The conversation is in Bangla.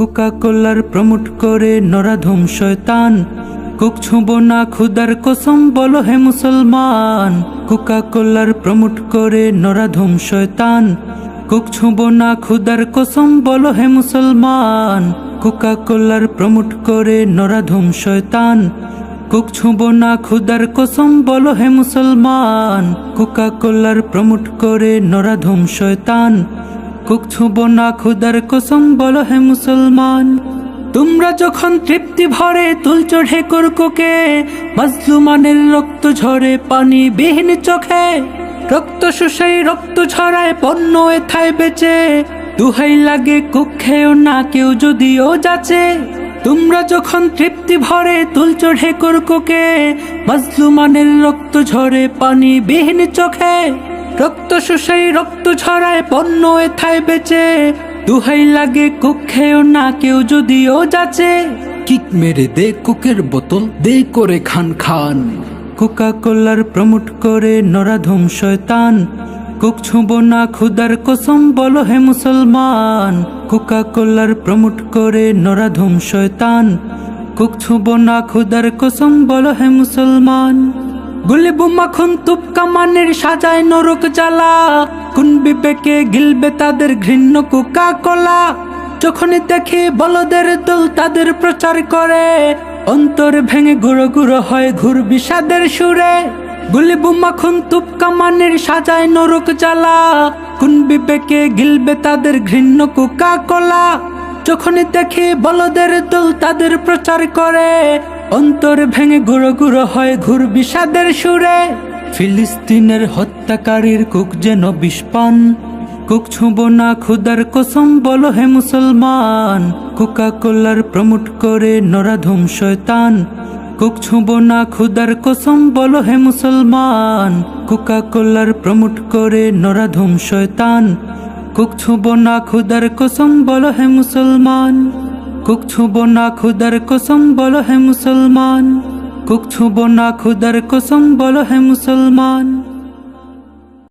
কোকা কোলার প্রমোট করে নরাধম শয়তান। কুক ছুঁব না খুদার কসম, বলো হে মুসলমান। কোকা কোলার প্রমোট করে নরাধম শয়তান। কুক ছুঁব না খুদার কসম, বলো হে মুসলমান। কোকা কোলার প্রমোট করে নরাধম শয়তান। কুক ছুঁব না খুদার কসম, বলো হে মুসলমান। কোকা কোলার প্রমোট করে নরাধম শয়তান। কুক ছুঁব না খুদার কসম, বলো হে মুসলমান। তোমরা যখন তৃপ্তি ভরে তুল চড়ে করকুকে মাজলুমানের রক্ত ঝরে পানি বিহীন চোখে, রক্ত শুষাই রক্ত ঝরায় পণ্য এথায় বেচে, দুহাই লাগে কুক্ষেও না কেউ যদিও যাচে। তোমরা যখন তৃপ্তি ভরে তুল চড়ে করকুকে মাজলুমানের রক্ত ঝরে পানি বিহীন চোখে রক্ত শুষাই রক্ত ছড়ায় পণ্য এথায় বেচে। দুহাই লাগে কুক্ষেও না কেউ যদিও যাচে। কিক মেরে দে কুকের বোতল, দে করে খান খান। কোকা কোলার প্রমোট করে নরাধম শয়তান। কুক ছুঁব না খুদার কসম, বলো হে মুসলমান। কোকা কোলার প্রমোট করে নরাধম শয়তান। কুক ছুঁব না খুদার কসম, বলো হে মুসলমান। গুলি বোমা খুন, তুপ কামানের সাজায় নরক জ্বালা। কোন বিবেকে গিলবে তাদের ঘৃণ্য কোকা কোলা যখনই দেখি বলদের দল তাদের প্রচার করে, অন্তর ভেঙে গুঁড়ো গুঁড়ো হয় ঘুর বিষাদের সুরে। গুলি বোমা খুন, তুপ কামানের সাজায় নরক জ্বালা। কোন বিবেকে গিলবে তাদের ঘৃণ্য কোকা কোলা যখনই দেখি বলদের দল তাদের প্রচার করে অন্তর ভেঙে গুঁড়ো গুঁড়ো হয় ঘুর বিষাদের সুরে। ফিলিস্তিনের হত্যাকারীর কুক যেন বিষপান। কুক ছুঁব না খুদার কসম, বলো হে মুসলমান। কোকা কোলার প্রমোট করে নরাধম শয়তান। কুক ছুঁব না খুদার কসম, বলো হে মুসলমান। কোকা কোলার প্রমোট করে নরাধম শয়তান। কুক ছুঁব না খুদার কসম, বলো হে মুসলমান। কুক ছুঁব না খুদার কসম, বলো হে মুসলমান। কুক ছুঁব না খুদার কসম, বলো হে মুসলমান।